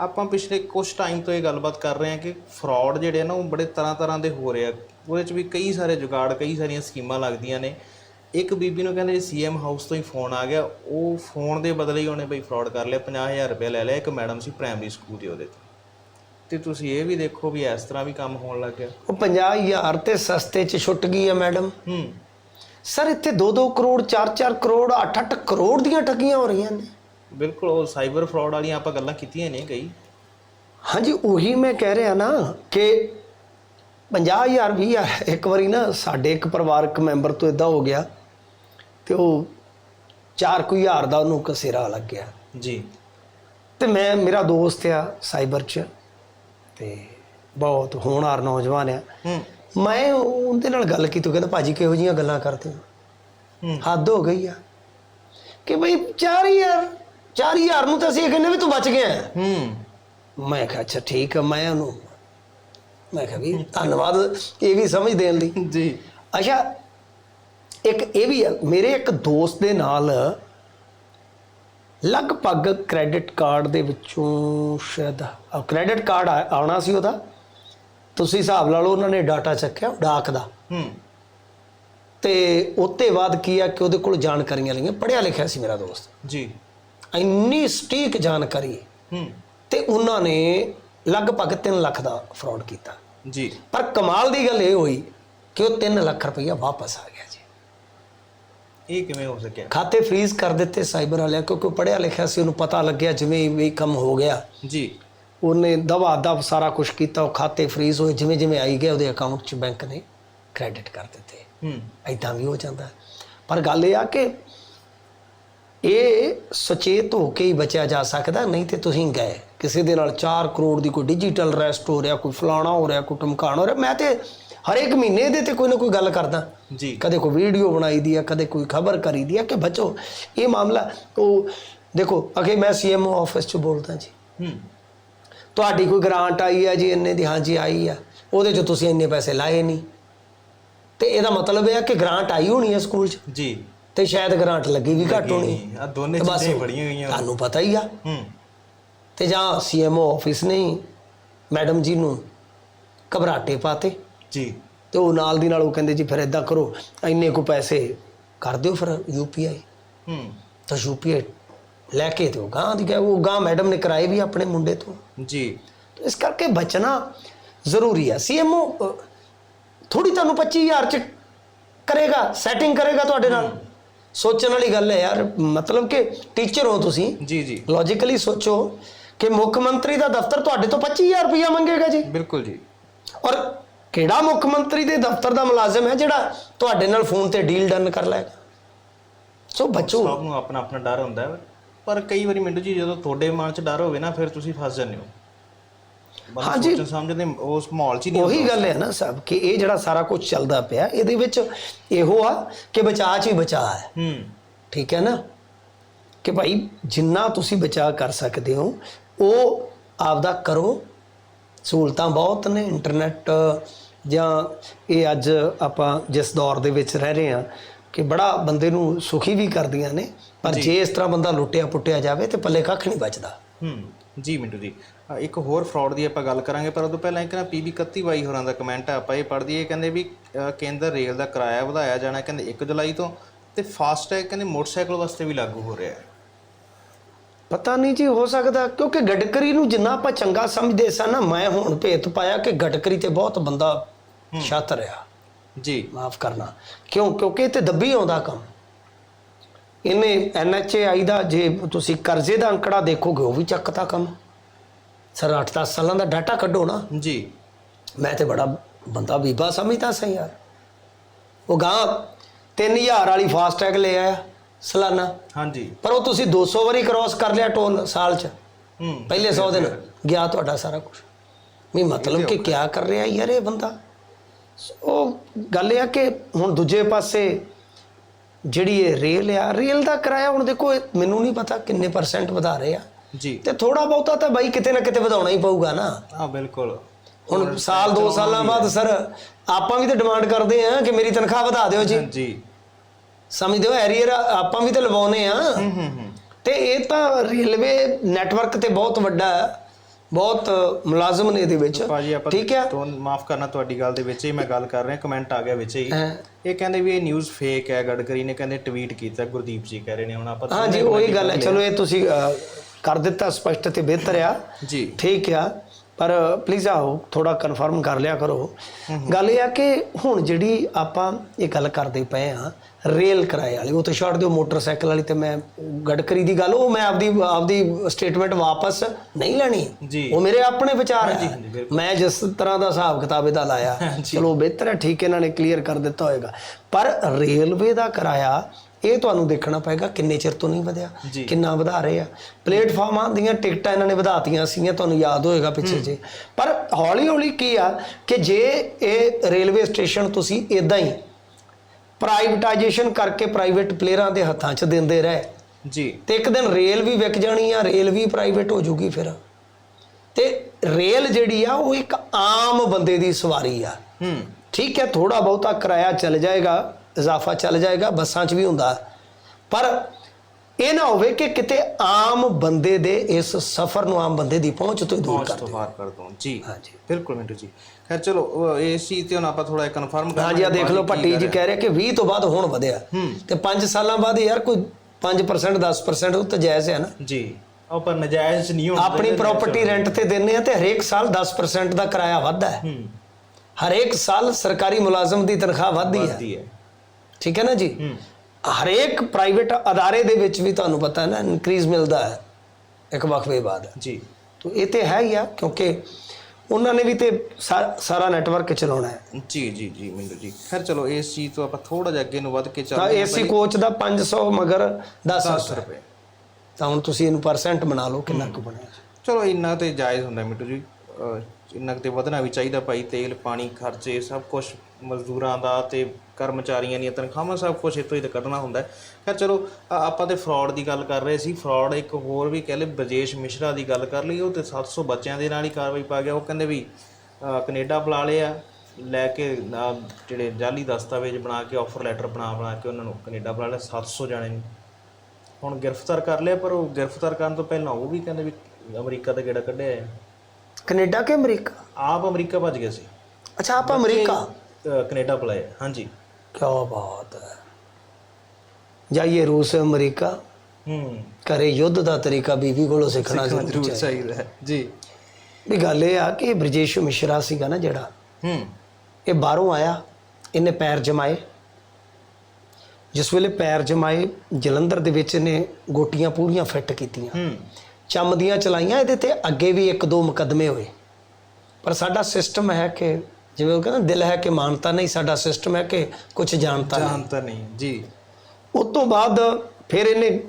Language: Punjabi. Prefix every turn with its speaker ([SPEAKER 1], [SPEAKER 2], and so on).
[SPEAKER 1] ਆਪਾਂ ਪਿਛਲੇ ਕੁਝ ਟਾਈਮ ਤੋਂ ਇਹ ਗੱਲਬਾਤ ਕਰ ਰਹੇ ਹਾਂ ਕਿ ਫਰਾਡ ਜਿਹੜੇ ਆ ਨਾ ਉਹ ਬੜੇ ਤਰ੍ਹਾਂ ਤਰ੍ਹਾਂ ਦੇ ਹੋ ਰਹੇ ਆ। ਉਹਦੇ ਚ ਵੀ ਕਈ ਸਾਰੇ ਜੁਗਾੜ ਕਈ ਸਾਰੀਆਂ ਸਕੀਮਾਂ ਲੱਗਦੀਆਂ ਨੇ। ਇੱਕ ਬੀਬੀ ਨੂੰ ਕਹਿੰਦੇ ਸੀਐਮ ਹਾਊਸ ਤੋਂ ਹੀ ਫੋਨ ਆ ਗਿਆ। ਉਹ ਫੋਨ ਦੇ ਬਦਲੇ ਹੀ ਉਹਨੇ ਬਈ ਫਰਾਡ ਕਰ ਲਿਆ 50000 ਰੁਪਏ ਲੈ ਲਿਆ ਇੱਕ ਮੈਡਮ ਸੀ ਪ੍ਰਾਇਮਰੀ ਸਕੂਲ ਦੀ ਉਹਦੇ ਤੋਂ। ਤੇ ਤੁਸੀਂ ਇਹ ਵੀ ਦੇਖੋ ਵੀ ਇਸ ਤਰ੍ਹਾਂ ਵੀ ਕੰਮ ਹੋਣ ਲੱਗ ਗਿਆ।
[SPEAKER 2] ਉਹ 50000 ਤੇ ਸਸਤੇ 'ਚ ਛੁੱਟ ਗਈ ਹੈ ਮੈਡਮ।
[SPEAKER 1] ਹੂੰ।
[SPEAKER 2] ਸਰ ਇੱਥੇ 2-2 ਕਰੋੜ 4-4 ਕਰੋੜ 8-8 ਕਰੋੜ ਦੀਆਂ ਠੱਗੀਆਂ ਹੋ ਰਹੀਆਂ ਨੇ।
[SPEAKER 1] ਬਿਲਕੁਲ ਉਹ ਸਾਈਬਰ ਫਰਾਡ ਵਾਲੀਆਂ ਆਪਾਂ ਗੱਲਾਂ ਕੀਤੀਆਂ ਨੇ ਕਈ।
[SPEAKER 2] ਹਾਂਜੀ ਉਹੀ ਮੈਂ ਕਹਿ ਰਿਹਾ ਨਾ ਕਿ 50000 20000 ਇੱਕ ਵਾਰੀ ਨਾ ਸਾਡੇ ਇੱਕ ਪਰਿਵਾਰਕ ਮੈਂਬਰ ਤੋਂ ਇਦਾਂ ਹੋ ਗਿਆ ਤੇ ਉਹ 4 ਕੁ ਹਜ਼ਾਰ ਦਾ ਉਹਨੂੰ ਕਸੇਰਾ ਲੱਗ ਗਿਆ।
[SPEAKER 1] ਜੀ।
[SPEAKER 2] ਤੇ ਮੈਂ ਮੇਰਾ ਦੋਸਤ ਆ ਸਾਈਬਰ 'ਚ ਤੇ ਬਹੁਤ ਹੋਣਹਾਰ ਨੌਜਵਾਨ ਆ।
[SPEAKER 1] ਹੂੰ।
[SPEAKER 2] ਮੈਂ ਉਹਦੇ ਨਾਲ ਗੱਲ ਕੀਤੀ ਉਹ ਕਹਿੰਦਾ ਭਾਜੀ ਕਿਹੋ ਜੀਆਂ ਗੱਲਾਂ ਕਰਦੇ ਹੋ?
[SPEAKER 1] ਹੂੰ।
[SPEAKER 2] ਹੱਦ ਹੋ ਗਈ ਆ ਕਿ ਬਈ 4000 4000 ਨੂੰ ਤਾਂ ਅਸੀਂ ਇਹ ਕਹਿੰਦੇ ਵੀ ਤੂੰ ਬਚ ਗਿਆ।
[SPEAKER 1] ਹੂੰ।
[SPEAKER 2] ਮੈਂ ਕਿਹਾ ਅੱਛਾ ਠੀਕ ਆ ਮੈਂ ਉਹਨੂੰ ਮੈਂ ਕਿਹਾ ਵੀ ਧੰਨਵਾਦ ਇਹ ਵੀ ਸਮਝ ਦੇਣ ਲਈ।
[SPEAKER 1] ਜੀ।
[SPEAKER 2] ਅੱਛਾ ਇੱਕ ਇਹ ਵੀ ਆ ਮੇਰੇ ਇੱਕ ਦੋਸਤ ਦੇ ਨਾਲ ਲਗਭਗ ਕ੍ਰੈਡਿਟ ਕਾਰਡ ਦੇ ਵਿੱਚੋਂ ਸ਼ਾਇਦ ਕ੍ਰੈਡਿਟ ਕਾਰਡ ਆਉਣਾ ਸੀ ਉਹਦਾ। ਤੁਸੀਂ ਹਿਸਾਬ ਲਾ ਲਓ ਉਹਨਾਂ ਨੇ ਡਾਟਾ ਚੱਕਿਆ ਡਾਕ ਦਾ।
[SPEAKER 1] ਹੂੰ।
[SPEAKER 2] ਤੇ ਉੱਤੇ ਬਾਅਦ ਕੀ ਆ ਕਿ ਉਹਦੇ ਕੋਲ ਜਾਣਕਾਰੀਆਂ ਲਈਆਂ ਪੜਿਆ ਲਿਖਿਆ ਸੀ ਮੇਰਾ ਦੋਸਤ।
[SPEAKER 1] ਜੀ।
[SPEAKER 2] ਇੰਨੀ ਸਟੀਕ ਜਾਣਕਾਰੀ
[SPEAKER 1] ਹੂੰ।
[SPEAKER 2] ਤੇ ਉਹਨਾਂ ਨੇ ਲਗਭਗ 3 ਲੱਖ ਦਾ ਫਰਾਡ ਕੀਤਾ।
[SPEAKER 1] ਜੀ।
[SPEAKER 2] ਪਰ ਕਮਾਲ ਦੀ ਗੱਲ ਇਹ ਹੋਈ ਕਿ ਉਹ 3 ਲੱਖ ਰੁਪਈਆ ਵਾਪਸ ਆ ਗਿਆ ਜੀ।
[SPEAKER 1] ਇਹ ਕਿਵੇਂ ਹੋ ਸਕਿਆ?
[SPEAKER 2] ਖਾਤੇ ਫ੍ਰੀਜ਼ ਕਰ ਦਿੱਤੇ ਸਾਈਬਰ ਵਾਲਿਆਂ ਕਿਉਂਕਿ ਉਹ ਪੜਿਆ ਲਿਖਿਆ ਸੀ ਉਹਨੂੰ ਪਤਾ ਲੱਗਿਆ ਜਿਵੇਂ ਵੀ ਕੰਮ ਹੋ ਗਿਆ।
[SPEAKER 1] ਜੀ।
[SPEAKER 2] ਉਹਨੇ ਦਵਾ ਦਵ ਸਾਰਾ ਕੁਝ ਕੀਤਾ ਉਹ ਖਾਤੇ ਫ੍ਰੀਜ਼ ਹੋਏ ਜਿਵੇਂ ਜਿਵੇਂ ਆਈ ਗਏ ਉਹਦੇ ਅਕਾਊਂਟ 'ਚ ਬੈਂਕ ਨੇ ਕ੍ਰੈਡਿਟ ਕਰ ਦਿੱਤੇ।
[SPEAKER 1] ਹੂੰ।
[SPEAKER 2] ਐਦਾਂ ਵੀ ਹੋ ਜਾਂਦਾ। ਪਰ ਗੱਲ ਇਹ ਆ ਕਿ ਇਹ ਸੁਚੇਤ ਹੋ ਕੇ ਹੀ ਬਚਿਆ ਜਾ ਸਕਦਾ ਨਹੀਂ ਤੇ ਤੁਸੀਂ ਗਏ। ਕਿਸੇ ਦੇ ਨਾਲ 4 ਕਰੋੜ ਦੀ ਕੋਈ ਡਿਜੀਟਲ ਰੈਸਟ ਹੋ ਰਿਹਾ ਕੋਈ ਫਲਾਣਾ ਹੋ ਰਿਹਾ ਕੋਈ ਟਮਕਾਣ ਹੋ ਰਿਹਾ ਮੈਂ ਤੇ ਹਰੇਕ ਮਹੀਨੇ ਇਹਦੇ ਤੇ ਕੋਈ ਨਾ ਕੋਈ ਗੱਲ ਕਰਦਾ।
[SPEAKER 1] ਜੀ।
[SPEAKER 2] ਕਦੇ ਕੋਈ ਵੀਡੀਓ ਬਣਾਈ ਦੀ ਆ ਕਦੇ ਕੋਈ ਖਬਰ ਕਰੀ ਦੀ ਆ ਕਿ ਬੱਚੋ। ਇਹ ਮਾਮਲਾ ਉਹ ਦੇਖੋ ਅਗੇ ਮੈਂ ਸੀਐਮਓ ਆਫਿਸ 'ਚ ਬੋਲਦਾ ਜੀ।
[SPEAKER 1] ਹੂੰ।
[SPEAKER 2] ਤੁਹਾਡੀ ਕੋਈ ਗ੍ਰਾਂਟ ਆਈ ਆ ਜੀ ਇੰਨੇ ਦੀ ਹਾਂਜੀ ਆਈ ਆ। ਉਹਦੇ 'ਚ ਤੁਸੀਂ ਇੰਨੇ ਪੈਸੇ ਲਾਏ ਨਹੀਂ। ਤੇ ਇਹਦਾ ਮਤਲਬ ਇਹ ਆ ਕਿ ਗ੍ਰਾਂਟ ਆਈ ਹੋਣੀ ਹੈ ਸਕੂਲ 'ਚ।
[SPEAKER 1] ਜੀ।
[SPEAKER 2] ਤੇ ਸ਼ਾਇਦ ਗ੍ਰਾਂਟ ਲੱਗੀ ਵੀ ਘੱਟ ਹੋਣੀ।
[SPEAKER 1] ਆ ਦੋਨੇ ਚੀਜ਼ਾਂ ਹੀ ਫੜੀਆਂ ਹੋਈਆਂ।
[SPEAKER 2] ਤੁਹਾਨੂੰ ਪਤਾ ਹੀ ਆ।
[SPEAKER 1] ਹੂੰ।
[SPEAKER 2] ਤੇ ਜਾਂ ਸੀਐਮਓ ਆਫਿਸ ਨੇ ਮੈਡਮ ਜੀ ਨੂੰ ਘਬਰਾਟੇ ਪਾਤੇ।
[SPEAKER 1] ਜੀ।
[SPEAKER 2] ਤੇ ਉਹ ਨਾਲ ਦੀ ਨਾਲ ਉਹ ਕਹਿੰਦੇ ਜੀ ਫਿਰ ਇਦਾਂ ਕਰੋ ਇੰਨੇ ਕੋ ਪੈਸੇ ਕਰ ਦਿਓ ਫਿਰ ਯੂਪੀਆਈ
[SPEAKER 1] ਹੂੰ।
[SPEAKER 2] ਤਾਂ ਯੂਪੀਆਈ ਲੈ ਕੇ ਉਹ ਗਾਂ ਦੀ ਗਏ ਉਹ ਗਾਂ ਮੈਡਮ ਨੇ ਕਰਾਏ ਵੀ ਆਪਣੇ ਮੁੰਡੇ ਤੋਂ।
[SPEAKER 1] ਜੀ।
[SPEAKER 2] ਇਸ ਕਰਕੇ ਬਚਣਾ ਜ਼ਰੂਰੀ ਹੈ ਸੀਐਮਓ ਥੋੜੀ ਤੁਹਾਨੂੰ 25000 ਚ ਕਰੇਗਾ ਸੈਟਿੰਗ ਕਰੇਗਾ ਤੁਹਾਡੇ ਨਾਲ। ਸੋਚਣ ਵਾਲੀ ਗੱਲ ਹੈ ਯਾਰ ਮਤਲਬ ਕਿ ਟੀਚਰ ਹੋ ਤੁਸੀਂ।
[SPEAKER 1] ਜੀ ਜੀ।
[SPEAKER 2] ਲੌਜੀਕਲੀ ਸੋਚੋ ਕਿ ਮੁੱਖ ਮੰਤਰੀ ਦਾ ਦਫ਼ਤਰ ਤੁਹਾਡੇ ਤੋਂ 25000 ਰੁਪਇਆ ਮੰਗੇਗਾ ਜੀ।
[SPEAKER 1] ਬਿਲਕੁਲ ਜੀ।
[SPEAKER 2] ਔਰ ਕਿਹੜਾ ਮੁੱਖ ਮੰਤਰੀ ਦੇ ਦਫ਼ਤਰ ਦਾ ਮੁਲਾਜ਼ਮ ਹੈ ਜਿਹੜਾ ਤੁਹਾਡੇ ਨਾਲ ਫੋਨ ਤੇ ਡੀਲ ਡਨ ਕਰ ਲਏਗਾ? ਸੋ ਬੱਚੋ।
[SPEAKER 1] ਸਭ ਨੂੰ ਆਪਣਾ ਆਪਣਾ ਡਰ ਹੁੰਦਾ ਹੈ ਪਰ ਕਈ ਵਾਰੀ ਮਿੰਟੂ ਜੀ ਜਦੋਂ ਤੁਹਾਡੇ ਮਨ 'ਚ ਡਰ ਹੋਵੇ ਨਾ ਫਿਰ ਤੁਸੀਂ ਫਸ ਜਾਂਦੇ ਹੋ।
[SPEAKER 2] ਹਾਂਜੀ।
[SPEAKER 1] ਸੋਚਣ ਸਮਝਦੇ ਉਸ ਮਾਹੌਲ 'ਚ ਹੀ ਨਹੀਂ
[SPEAKER 2] ਉਹੀ ਗੱਲ ਹੈ ਨਾ ਸਭ ਕਿ ਇਹ ਜਿਹੜਾ ਸਾਰਾ ਕੁਝ ਚੱਲਦਾ ਪਿਆ ਇਹਦੇ ਵਿੱਚ ਇਹੋ ਆ ਕਿ ਬਚਾਅ ਚ ਹੀ ਬਚਾਅ ਹੈ।
[SPEAKER 1] ਹੂੰ।
[SPEAKER 2] ਠੀਕ ਹੈ ਨਾ? ਕਿ ਭਾਈ ਜਿੰਨਾ ਤੁਸੀਂ ਬਚਾਅ ਕਰ ਸਕਦੇ ਹੋ ਉਹ ਆਪਦਾ ਕਰੋ। ਸਹੂਲਤਾਂ ਬਹੁਤ ਨੇ ਇੰਟਰਨੈਟ ਜਾਂ ਇਹ ਅੱਜ ਆਪਾਂ ਜਿਸ ਦੌਰ ਦੇ ਵਿੱਚ ਰਹਿ ਰਹੇ ਹਾਂ ਕਿ ਬੜਾ ਬੰਦੇ ਨੂੰ ਸੁਖੀ ਵੀ ਕਰਦੀਆਂ ਨੇ ਪਰ ਜੇ। ਇਸ ਤਰ੍ਹਾਂ ਬੰਦਾ ਲੁੱਟਿਆ ਪੁੱਟਿਆ ਜਾਵੇ ਤੇ ਪੱਲੇ ਕੱਖ ਨਹੀਂ ਬਚਦਾ।
[SPEAKER 1] ਹੂੰ। ਜੀ ਮਿੰਟੂ ਜੀ ਅ, ਇੱਕ ਹੋਰ ਫਰਾਡ ਦੀ ਆਪਾਂ ਗੱਲ ਕਰਾਂਗੇ ਪਰ ਉਦੋਂ ਪਹਿਲਾਂ ਇੱਕ ਨਾ ਪੀਬੀ 31 ਬਾਈ ਹੋਰਾਂ ਦਾ ਕਮੈਂਟ ਆ ਆਪਾਂ ਇਹ ਪੜ੍ਹਦੀ ਹੈ ਕਹਿੰਦੇ ਵੀ ਅ, ਕੇਂਦਰ ਰੇਲ ਦਾ ਕਿਰਾਇਆ ਵਧਾਇਆ ਜਾਣਾ ਕਹਿੰਦੇ 1 ਜੁਲਾਈ ਤੋਂ ਤੇ ਫਾਸਟੈਗ ਕਹਿੰਦੇ ਮੋਟਰਸਾਈਕਲ ਵਾਸਤੇ ਵੀ ਲਾਗੂ ਹੋ ਰਿਹਾ ਹੈ।
[SPEAKER 2] ਪਤਾ ਨਹੀਂ ਜੀ ਹੋ ਸਕਦਾ ਕਿਉਂਕਿ ਗਡਕਰੀ ਨੂੰ ਜਿੰਨਾ ਆਪਾਂ ਚੰਗਾ ਸਮਝਦੇ ਸਾਂ ਨਾ ਮੈਂ ਹੁਣ ਭੇਤ ਪਾਇਆ ਕਿ ਗਡਕਰੀ ਤੇ ਬਹੁਤ ਬੰਦਾ ਸ਼ਾਤਰ ਆ
[SPEAKER 1] ਜੀ।
[SPEAKER 2] ਮਾਫ ਕਰਨਾ। ਕਿਉਂ? ਕਿਉਂਕਿ ਇਹ ਤੇ ਦੱਬੀ ਆਉਂਦਾ ਕੰਮ। ਇਹਨੇ ਐਨਐਚਏਆਈ ਦਾ ਜੇ ਤੁਸੀਂ ਕਰਜ਼ੇ ਦਾ ਅੰਕੜਾ ਦੇਖੋਗੇ ਉਹ ਵੀ ਚੱਕਤਾ ਕੰਮ। ਸਰ 8-10 ਸਾਲਾਂ ਦਾ ਡਾਟਾ ਕੱਢੋ ਨਾ।
[SPEAKER 1] ਜੀ।
[SPEAKER 2] ਮੈਂ ਤੇ ਬੜਾ ਬੰਦਾ ਬੀਬਾ ਸਮਝਦਾ ਸੀ ਯਾਰ। ਉਹ ਗਾਂ 3000 ਵਾਲੀ ਫਾਸਟੈਗ ਲੈ ਆਇਆ ਸਾਲਾਨਾ।
[SPEAKER 1] ਹਾਂਜੀ।
[SPEAKER 2] ਪਰ ਉਹ ਤੁਸੀਂ 200 ਵਾਰੀ ਕ੍ਰਾਸ ਕਰ ਲਿਆ ਟੋਲ ਸਾਲ 'ਚ।
[SPEAKER 1] ਹੂੰ।
[SPEAKER 2] ਪਹਿਲੇ 100 ਦਿਨ ਗਿਆ ਤੁਹਾਡਾ ਸਾਰਾ ਕੁਝ ਵੀ ਮਤਲਬ ਕਿ ਕਿਆ ਕਰ ਰਿਹਾ ਯਾਰ ਇਹ ਬੰਦਾ। ਉਹ ਗੱਲ ਇਹ ਆ ਕਿ ਹੁਣ ਦੂਜੇ ਪਾਸੇ ਜਿਹੜੀ ਇਹ ਰੇਲ ਆ ਰੇਲ ਦਾ ਕਿਰਾਇਆ ਹੁਣ ਦੇਖੋ ਮੈਨੂੰ ਨਹੀਂ ਪਤਾ ਕਿੰਨੇ ਪਰਸੈਂਟ ਵਧਾ ਰਹੇ ਆ।
[SPEAKER 1] ਜੀ।
[SPEAKER 2] ਤੇ ਥੋੜਾ ਬਹੁਤਾ ਤਾਂ ਬਾਈ ਕਿਤੇ ਨਾ ਕਿਤੇ ਵਧਾਉਣਾ ਹੀ ਪਊਗਾ ਨਾ।
[SPEAKER 1] ਹਾਂ ਬਿਲਕੁਲ।
[SPEAKER 2] ਹੁਣ ਸਾਲ 2 ਸਾਲਾਂ ਬਾਅਦ ਸਰ ਆਪਾਂ ਵੀ ਤਾਂ ਡਿਮਾਂਡ ਕਰਦੇ ਆ ਕਿ ਮੇਰੀ ਤਨਖਾਹ ਵਧਾ ਦਿਓ ਜੀ।
[SPEAKER 1] ਜੀ।
[SPEAKER 2] ਸਮਝਦੇ ਹੋ ਐਰੀਅਰ ਆਪਾਂ ਵੀ ਤਾਂ ਲਵਾਉਨੇ ਆ।
[SPEAKER 1] ਹੂੰ ਹੂੰ ਹੂੰ।
[SPEAKER 2] ਤੇ ਇਹ ਤਾਂ ਰੇਲਵੇ ਨੈਟਵਰਕ ਤੇ ਬਹੁਤ ਵੱਡਾ ਬਹੁਤ ਮੁਲਾਜ਼ਮ ਨੇ ਇਹਦੇ ਵਿੱਚ।
[SPEAKER 1] ਭਾਜੀ ਆਪਾਂ
[SPEAKER 2] ਠੀਕ ਹੈ?
[SPEAKER 1] ਤੋਂ ਮਾਫ ਕਰਨਾ ਤੁਹਾਡੀ ਗੱਲ ਦੇ ਵਿੱਚ ਹੀ ਮੈਂ ਗੱਲ ਕਰ ਰਿਹਾ ਕਮੈਂਟ ਆ ਗਿਆ ਵਿੱਚ ਹੀ। ਇਹ ਕਹਿੰਦੇ ਵੀ ਇਹ ਨਿਊਜ਼ ਫੇਕ ਹੈ ਗਡਕਰੀ ਨੇ ਕਹਿੰਦੇ ਟਵੀਟ ਕੀਤਾ ਗੁਰਦੀਪ ਜੀ ਕਹਿ ਰਹੇ ਨੇ ਹੁਣ ਆਪਾਂ
[SPEAKER 2] ਹਾਂਜੀ ਉਹੀ ਗੱਲ ਹੈ। ਚਲੋ ਇਹ ਤੁਸੀਂ ਕਰ ਦਿੱਤਾ ਸਪਸ਼ਟ ਤੇ ਬਿਹਤਰ ਆ।
[SPEAKER 1] ਜੀ।
[SPEAKER 2] ਠੀਕ ਆ। ਪਰ ਪਲੀਜ਼ ਆਓ ਥੋੜਾ ਕਨਫਰਮ ਕਰ ਲਿਆ ਕਰੋ। ਗੱਲ ਇਹ ਆ ਕਿ ਹੁਣ ਜਿਹੜੀ ਆਪਾਂ ਇਹ ਗੱਲ ਕਰਦੇ ਪਏ ਆ ਰੇਲ ਕਿਰਾਏ ਵਾਲੀ ਉਹ ਤਾਂ ਛੱਡ ਦਿਓ ਮੋਟਰਸਾਈਕਲ ਵਾਲੀ ਤੇ ਮੈਂ ਗੜਕਰੀ ਦੀ ਗੱਲ ਉਹ ਮੈਂ ਆਪਦੀ ਆਪਦੀ ਸਟੇਟਮੈਂਟ ਵਾਪਸ ਨਹੀਂ ਲੈਣੀ। ਉਹ ਮੇਰੇ ਆਪਣੇ ਵਿਚਾਰ ਹੈ। ਮੈਂ ਜਿਸ ਤਰ੍ਹਾਂ ਦਾ ਹਿਸਾਬ ਕਿਤਾਬ ਇਹਦਾ ਲਾਇਆ ਚਲੋ ਬਿਹਤਰ ਹੈ ਠੀਕ ਇਹਨਾਂ ਨੇ ਕਲੀਅਰ ਕਰ ਦਿੱਤਾ ਹੋਏਗਾ। ਪਰ ਰੇਲਵੇ ਦਾ ਕਿਰਾਇਆ ਇਹ ਤੁਹਾਨੂੰ ਦੇਖਣਾ ਪਏਗਾ ਕਿੰਨੇ ਚਿਰ ਤੋਂ ਨਹੀਂ ਵਧਿਆ। ਕਿੰਨਾ ਵਧਾ ਰਹੇ ਆ। ਪਲੇਟਫਾਰਮਾਂ ਦੀਆਂ ਟਿਕਟਾਂ ਇਹਨਾਂ ਨੇ ਵਧਾਤੀਆਂ ਸੀਗੀਆਂ ਤੁਹਾਨੂੰ ਯਾਦ ਹੋਏਗਾ ਪਿੱਛੇ ਜੇ। ਪਰ ਹੌਲੀ ਹੌਲੀ ਕੀ ਆ ਕਿ ਜੇ ਇਹ ਰੇਲਵੇ ਸਟੇਸ਼ਨ ਤੁਸੀਂ ਇਦਾਂ ਹੀ ਪ੍ਰਾਈਵੇਟਾਈਜੇਸ਼ਨ ਕਰਕੇ ਪ੍ਰਾਈਵੇਟ ਪਲੇਅਰਾਂ ਦੇ ਹੱਥਾਂ 'ਚ ਦਿੰਦੇ ਰਹੇ
[SPEAKER 1] ਜੀ।
[SPEAKER 2] ਤੇ ਇੱਕ ਦਿਨ ਰੇਲ ਵੀ ਵਿਕ ਜਾਣੀ ਆ ਰੇਲ ਵੀ ਪ੍ਰਾਈਵੇਟ ਹੋ ਜੂਗੀ ਫਿਰ। ਤੇ ਰੇਲ ਜਿਹੜੀ ਆ ਉਹ ਇੱਕ ਆਮ ਬੰਦੇ ਦੀ ਸਵਾਰੀ ਆ।
[SPEAKER 1] ਹੂੰ।
[SPEAKER 2] ਠੀਕ ਹੈ ਥੋੜਾ ਬਹੁਤਾ ਕਿਰਾਇਆ ਚੱਲ ਜਾਏਗਾ। ਇਜ਼ਾਫਾ ਚੱਲ ਜਾਏਗਾ ਬੱਸਾਂ 'ਚ ਵੀ ਹੁੰਦਾ। ਪਰ ਇਹ ਨਾ ਹੋਵੇ ਕਿ ਕਿਤੇ ਆਮ ਬੰਦੇ ਦੇ ਇਸ ਸਫ਼ਰ ਨੂੰ ਆਮ ਬੰਦੇ ਦੀ ਪਹੁੰਚ ਤੋਂ ਹੀ ਦੂਰ
[SPEAKER 1] ਪਹੁੰਚ
[SPEAKER 2] ਕਰ
[SPEAKER 1] ਤੋਂ ਬਾਹਰ ਕਰ ਦੋ ਜੀ
[SPEAKER 2] ਹਾਂਜੀ।
[SPEAKER 1] ਬਿਲਕੁਲ ਮਿੰਟੂ ਜੀ। ਖੈਰ ਚਲੋ ਉਹ ਇਸ ਚੀਜ਼ ਤੇ ਹੁਣ ਆਪਾਂ ਥੋੜਾ ਕਨਫਰਮ ਕਰ
[SPEAKER 2] ਹਾਂਜੀ ਆ ਦੇਖ ਲਓ ਭੱਟੀ ਜੀ ਕਹਿ ਰਿਹਾ ਕਿ 20 ਤੋਂ ਬਾਅਦ ਹੁਣ ਵਧਿਆ। ਤੇ 5 ਸਾਲਾਂ ਬਾਅਦ ਯਾਰ ਕੋਈ 5% 10% ਉਹ ਤਾਂ ਜਾਇਜ਼ ਹੈ ਨਾ।
[SPEAKER 1] ਜੀ। ਉਹ ਪਰ ਨਜਾਇਜ਼ ਨਹੀਂ ਹੋਣਾ
[SPEAKER 2] ਆਪਣੀ ਪ੍ਰਾਪਰਟੀ ਰੈਂਟ ਤੇ ਦਿੰਨੇ ਆ ਤੇ ਹਰੇਕ ਸਾਲ 10% ਦਾ ਕਿਰਾਇਆ ਵੱਧਦਾ ਹੈ।
[SPEAKER 1] ਹੂੰ।
[SPEAKER 2] ਹਰੇਕ ਸਾਲ ਸਰਕਾਰੀ ਮੁਲਾਜ਼ਮ ਦੀ ਤਨਖਾਹ ਹੈ।
[SPEAKER 1] ਵੱਧਦੀ ਹੈ।
[SPEAKER 2] ਠੀਕ ਹੈ ਨਾ ਜੀ? ਹਰੇਕ ਪ੍ਰਾਈਵੇਟ ਅਦਾਰੇ ਦੇ ਵਿੱਚ ਵੀ ਤੁਹਾਨੂੰ ਪਤਾ ਹੈ ਨਾ ਇਨਕਰੀਜ਼ ਮਿਲਦਾ ਹੈ। ਇੱਕ ਵਕਫੇ ਬਾਅਦ।
[SPEAKER 1] ਜੀ।
[SPEAKER 2] ਤੋ ਇਹ ਤੇ ਹੈ ਹੀ ਆ ਕਿਉਂਕਿ ਉਹਨਾਂ ਨੇ ਵੀ ਤੇ ਸਾਰਾ ਨੈਟਵਰਕ ਚਲਾਉਣਾ ਹੈ।
[SPEAKER 1] ਜੀ ਜੀ ਜੀ ਮਿੰਟੂ ਜੀ। ਖੈਰ ਚਲੋ ਇਸ ਚੀਜ਼ ਤੋਂ ਆਪਾਂ ਥੋੜਾ ਜਿਹਾ ਅੱਗੇ ਨੂੰ ਵੱਧ ਕੇ
[SPEAKER 2] ਤਾਂ
[SPEAKER 1] ਚੱਲਦੇ
[SPEAKER 2] ਏਸੀ ਕੋਚ ਦਾ 500 ਮਗਰ 10
[SPEAKER 1] 10 ਰੁਪਏ।
[SPEAKER 2] ਤਾਂ ਹੁਣ ਤੁਸੀਂ ਇਹਨੂੰ ਪਰਸੈਂਟ ਬਣਾ ਲਓ ਕਿੰਨਾ ਕੁ ਬਣਿਆ
[SPEAKER 1] ਚਲੋ ਇੰਨਾ ਤੇ ਜਾਇਜ਼ ਹੁੰਦਾ ਮਿੰਟੂ ਜੀ। ਇੰਨਾ ਕੁ ਤੇ ਵਧਣਾ ਵੀ ਚਾਹੀਦਾ ਭਾਈ, ਤੇਲ, ਪਾਣੀ, ਖਰਚੇ, ਸਭ ਕੁਝ ਮਜ਼ਦੂਰਾਂ ਦਾ ਤੇ ਕਰਮਚਾਰੀਆਂ ਦੀਆਂ ਤਨਖਾਹਾਂ ਸਭ ਕੁਝ ਇੱਥੋਂ ਹੀ ਤਾਂ ਕੱਢਣਾ ਹੁੰਦਾ ਹੈ। ਖੈਰ ਚਲੋ ਆ- ਆਪਾਂ ਤੇ ਫਰਾਡ ਦੀ ਗੱਲ ਕਰ ਰਹੇ ਸੀ ਫਰਾਡ ਇੱਕ ਹੋਰ ਵੀ ਕਹਿ ਲਏ, ਬਰਜੇਸ਼ ਮਿਸ਼ਰਾ ਦੀ ਗੱਲ ਕਰ ਲਈ ਉਹ ਤੇ 700 ਬੱਚਿਆਂ ਦੇ ਨਾਲ ਹੀ ਕਾਰਵਾਈ ਪਾ ਗਿਆ, ਉਹ ਕਹਿੰਦੇ ਵੀ ਅਹ ਕੈਨੇਡਾ ਬੁਲਾ ਲਿਆ, ਲੈ ਕੇ ਅਹ ਜਿਹੜੇ ਜਾਲੀ ਦਸਤਾਵੇਜ਼ ਬਣਾ ਕੇ ਆਫਰ ਲੈਟਰ ਬਣਾ ਬਣਾ ਕੇ ਉਹਨਾਂ ਨੂੰ ਕੈਨੇਡਾ ਬੁਲਾ ਲਿਆ 700 ਜਾਣੇ ਨੂੰ ਹੁਣ ਗ੍ਰਿਫਤਾਰ ਕਰ ਲਿਆ, ਪਰ ਉਹ ਗ੍ਰਿਫਤਾਰ ਕਰਨ ਤੋਂ ਪਹਿਲਾਂ ਉਹ ਵੀ ਕਹਿੰਦੇ ਵੀ ਅਮਰੀਕਾ ਦਾ ਗੇੜਾ ਕੱਢਿਆ ਹੈ
[SPEAKER 2] ਕੈਨੇਡਾ ਕਿ ਅਮਰੀਕਾ?
[SPEAKER 1] ਆਪ ਅਮਰੀਕਾ ਭੱਜ ਗਏ ਸੀ।
[SPEAKER 2] ਅੱਛਾ ਆਪ ਅਮਰੀਕਾ?
[SPEAKER 1] ਕੈਨੇਡਾ ਬੁਲਾਇਆ ਹਾਂਜੀ।
[SPEAKER 2] ਕੀ ਬਾਤ ਹੈ। ਜਾਈਏ ਰੂਸ ਅਮਰੀਕਾ।
[SPEAKER 1] ਹੂੰ।
[SPEAKER 2] ਕਰੇ ਯੁੱਧ ਦਾ ਤਰੀਕਾ ਬੀਬੀ ਕੋਲੋਂ ਸਿੱਖਣਾ ਜ਼ਰੂਰ
[SPEAKER 1] ਜ਼ਰੂਰ
[SPEAKER 2] ਚਾਹੀਦਾ।
[SPEAKER 1] ਚਾਹੀਦਾ ਹੈ ਜੀ।
[SPEAKER 2] ਵੀ ਗੱਲ ਇਹ ਆ ਕਿ ਬ੍ਰਜੇਸ਼ ਮਿਸ਼ਰਾ ਸੀਗਾ ਨਾ ਜਿਹੜਾ
[SPEAKER 1] ਹੂੰ।
[SPEAKER 2] ਇਹ ਬਾਹਰੋਂ ਆਇਆ ਇਹਨੇ ਪੈਰ ਜਮਾਏ। ਜਿਸ ਵੇਲੇ ਪੈਰ ਜਮਾਏ ਜਲੰਧਰ ਦੇ ਵਿੱਚ ਇਹਨੇ ਗੋਟੀਆਂ ਪੂਰੀਆਂ ਫਿੱਟ ਕੀਤੀਆਂ।
[SPEAKER 1] ਹੂੰ।
[SPEAKER 2] ਚੰਮਦੀਆਂ ਚਲਾਈਆਂ ਇਹਦੇ ਤੇ ਅੱਗੇ ਵੀ ਇੱਕ ਦੋ ਮੁਕੱਦਮੇ ਹੋਏ। ਪਰ ਸਾਡਾ ਸਿਸਟਮ ਹੈ ਕਿ ਜਿਵੇਂ ਉਹ ਕਹਿੰਦਾ ਦਿਲ ਹੈ ਕਿ ਮਾਨਤਾ ਨਹੀਂ ਸਾਡਾ ਸਿਸਟਮ ਹੈ ਕਿ ਕੁਝ ਜਾਣਤਾ ਨਹੀਂ।
[SPEAKER 1] ਜਾਣਤਾ ਨਹੀਂ ਜੀ।
[SPEAKER 2] ਉਸ ਤੋਂ ਬਾਅਦ ਫਿਰ ਇਹਨੇ